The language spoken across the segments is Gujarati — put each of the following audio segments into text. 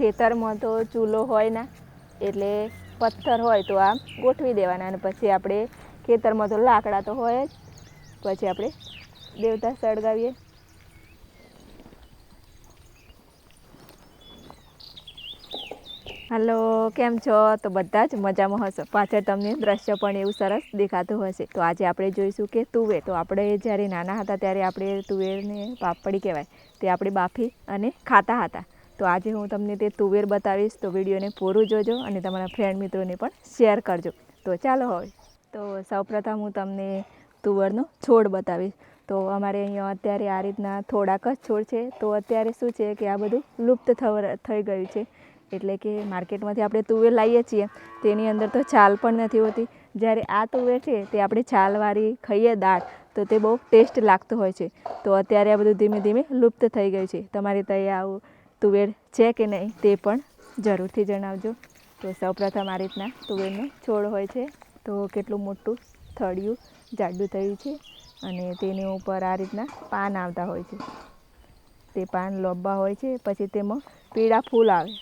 ખેતરમાં તો ચૂલો હોય ના, એટલે પથ્થર હોય તો આમ ગોઠવી દેવાના અને પછી આપણે ખેતરમાં તો લાકડા તો હોય જ. પછી આપણે દેવતા સળગાવીએ. હલો, કેમ છો? તો બધા જ મજામાં હશો. પાછળ તમને દ્રશ્ય પણ એવું સરસ દેખાતું હશે. તો આજે આપણે જોઈશું કે તુવેર. તો આપણે જ્યારે નાના હતા ત્યારે આપણે તુવેરને પાપડી કહેવાય. તે આપણે બાફી અને ખાતા હતા. તો આજે હું તમને તે તુવેર બતાવીશ. તો વિડીયોને પૂરું જોજો અને તમારા ફ્રેન્ડ મિત્રોને પણ શેર કરજો. તો ચાલો હવે. તો સૌપ્રથમ હું તમને તુવરનો છોડ બતાવીશ. તો અમારે અહીંયા અત્યારે આ રીતના થોડાક જ છોડ છે. તો અત્યારે શું છે કે આ બધું લુપ્ત થઈ ગયું છે. એટલે કે માર્કેટમાંથી આપણે તુવેર લાવીએ છીએ. તેની અંદર તો છાલ પણ નથી હોતી. જ્યારે આ તુવેર છે તે આપણે છાલવાળી ખાઈએ દાળ, તો તે બહુ ટેસ્ટ લાગતો હોય છે. તો અત્યારે આ બધું ધીમે ધીમે લુપ્ત થઈ ગયું છે. તમારે ત્યાં આવું તુવેર છે કે નહીં તે પણ જરૂરથી જણાવજો. તો સૌપ્રથમ આ રીતના તુવેરનો છોડ હોય છે. તો કેટલું મોટું થળિયું જાડું થયું છે અને તેની ઉપર આ રીતના પાન આવતા હોય છે. તે પાન લોબા હોય છે, પછી તેમાં પીળા ફૂલ આવે.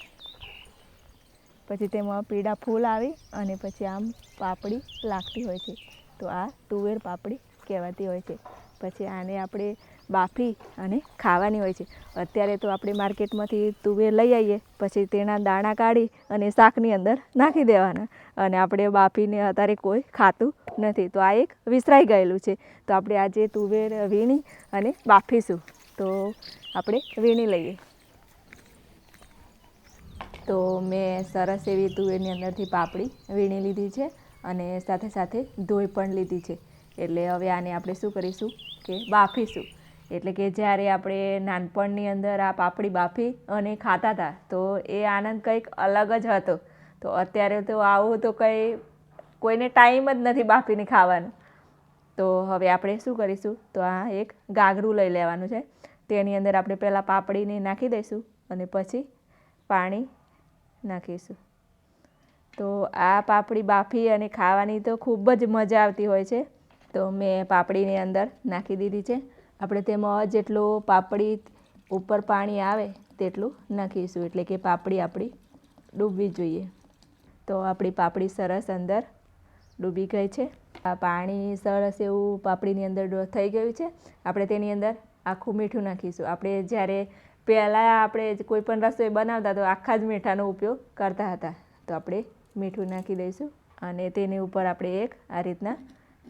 પછી તેમાં પીળા ફૂલ આવે અને પછી આમ પાપડી લાગતી હોય છે. તો આ તુવેર પાપડી કહેવાતી હોય છે. પછી આને આપણે બાફી અને ખાવાની હોય છે. અત્યારે તો આપણે માર્કેટમાંથી તુવેર લઈ આવીએ, પછી તેના દાણા કાઢી અને શાકની અંદર નાખી દેવાના. અને આપણે બાફીને અત્યારે કોઈ ખાતું નથી. તો આ એક વિસરાઈ ગયેલું છે. તો આપણે આજે તુવેર વીણી અને બાફીશું. તો આપણે વીણી લઈએ. તો મેં સરસ એવી તુવેરની અંદરથી પાપડી વીણી લીધી છે અને સાથે સાથે ધોઈ પણ લીધી છે. એટલે હવે આને આપણે શું કરીશું કે બાફીશું. એટલે કે જ્યારે આપણે નાનપણની અંદર આ પાપડી બાફી અને ખાતા હતા, તો એ આનંદ કંઈક અલગ જ હતો. તો અત્યારે તો આવું તો કંઈ, કોઈને ટાઈમ જ નથી બાફીને ખાવાનું. તો હવે આપણે શું કરીશું? તો આ એક ગાગરું લઈ લેવાનું છે. તેની અંદર આપણે પહેલાં પાપડીને નાખી દઈશું અને પછી પાણી નાખીશું. તો આ પાપડી બાફી અને ખાવાની તો ખૂબ જ મજા આવતી હોય છે. તો મેં પાપડીની અંદર નાખી દીધી છે. આપણે તેમાં જેટલું પાપડી ઉપર પાણી આવે તેટલું નાખીશું. એટલે કે પાપડી આપણી ડૂબવી જોઈએ. તો આપણી પાપડી સરસ અંદર ડૂબી ગઈ છે. આ પાણી સરસ એવું પાપડીની અંદર થઈ ગયું છે. આપણે તેની અંદર આખું મીઠું નાખીશું. આપણે જ્યારે પહેલાં આપણે કોઈ પણ રસોઈ બનાવતા તો આખા જ મીઠાનો ઉપયોગ કરતા હતા. તો આપણે મીઠું નાખી દઈશું અને તેની ઉપર આપણે એક આ રીતના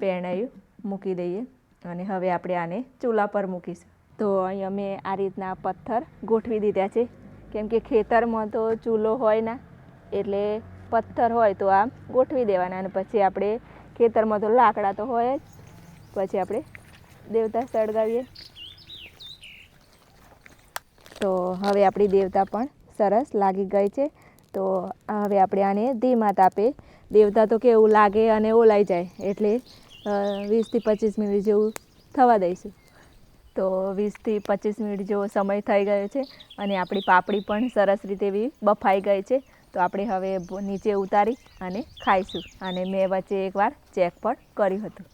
પેણાયું મૂકી દઈએ અને હવે આપણે આને ચૂલા પર મૂકીશું. તો અહીંયા મેં આ રીતના પથ્થર ગોઠવી દીધા છે. કેમ કે ખેતરમાં તો ચૂલો હોય ના, એટલે પથ્થર હોય તો આમ ગોઠવી દેવાના. અને પછી આપણે ખેતરમાં તો લાકડા તો હોય જ. પછી આપણે દેવતા સળગાવીએ. તો હવે આપણી દેવતા પણ સરસ લાગી ગઈ છે. તો હવે આપણે આને ધીમા તાપે, દેવતા તો કેવું લાગે અને ઓલાઈ જાય, એટલે વીસથી પચીસ મિનિટ જેવું થવા દઈશું તો વીસથી પચીસ મિનિટ જેવો સમય થઈ ગયો છે અને આપણી પાપડી પણ સરસ રીતે એવી બફાઈ ગઈ છે. તો આપણે હવે નીચે ઉતારી અને ખાઈશું. અને મેં વચ્ચે એકવાર ચેક પણ કર્યું હતું.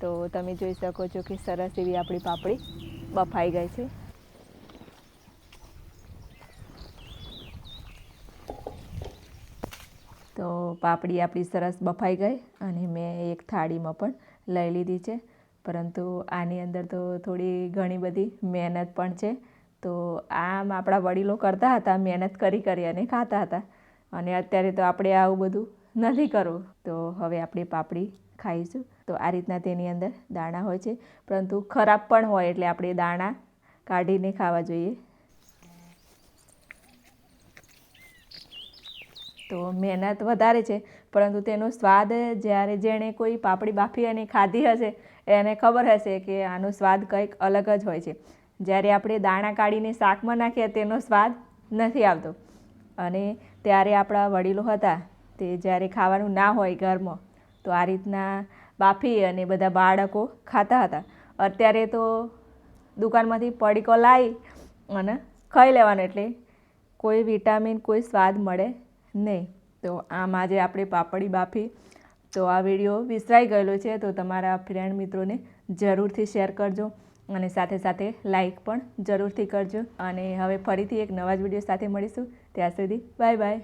તો તમે જોઈ શકો છો કે સરસ એવી આપણી પાપડી બફાઈ ગઈ છે. તો પાપડી આપણી સરસ બફાઈ ગઈ અને મેં એક થાળીમાં પણ લઈ લીધી છે. પરંતુ આની અંદર તો થોડી ઘણી બધી મહેનત પણ છે. તો આમ આપણા વડીલો કરતા હતા, મહેનત કરી કરી અને ખાતા હતા. અને અત્યારે તો આપણે આવું બધું નથી કરવું. તો હવે આપણે પાપડી ખાઈશું. તો આ રીતના તેની અંદર દાણા હોય છે. પરંતુ ખરાબ પણ હોય એટલે આપણે દાણા કાઢીને ખાવા જોઈએ. તો મહેનત વધારે છે. પરંતુ તેનો સ્વાદ જ્યારે જેણે કોઈ પાપડી બાફી અને ખાધી હશે, એને ખબર હશે કે આનો સ્વાદ કંઈક અલગ જ હોય છે. જ્યારે આપણે દાણા કાઢીને શાકમાં નાખીએ, તેનો સ્વાદ નથી આવતો. અને ત્યારે આપણા વડીલો હતા, તે જ્યારે ખાવાનું ના હોય ઘરમાં, તો આ રીતના બાફી અને બધા બાળકો ખાતા હતા. અત્યારે તો દુકાનમાંથી પડીકો લાવી અને ખાઈ લેવાનું, એટલે કોઈ વિટામિન, કોઈ સ્વાદ મળે નહીં તો આમ આજે આપણે પાપડી બાફી. તો આ વીડિયો વિસરાઈ ગયેલો છે, તો તમારા ફ્રેન્ડ મિત્રોને જરૂરથી શેર કરજો અને સાથે સાથે લાઈક પણ જરૂરથી કરજો. અને હવે ફરીથી એક નવા જ વીડિયો સાથે મળીશું. ત્યાં સુધી બાય બાય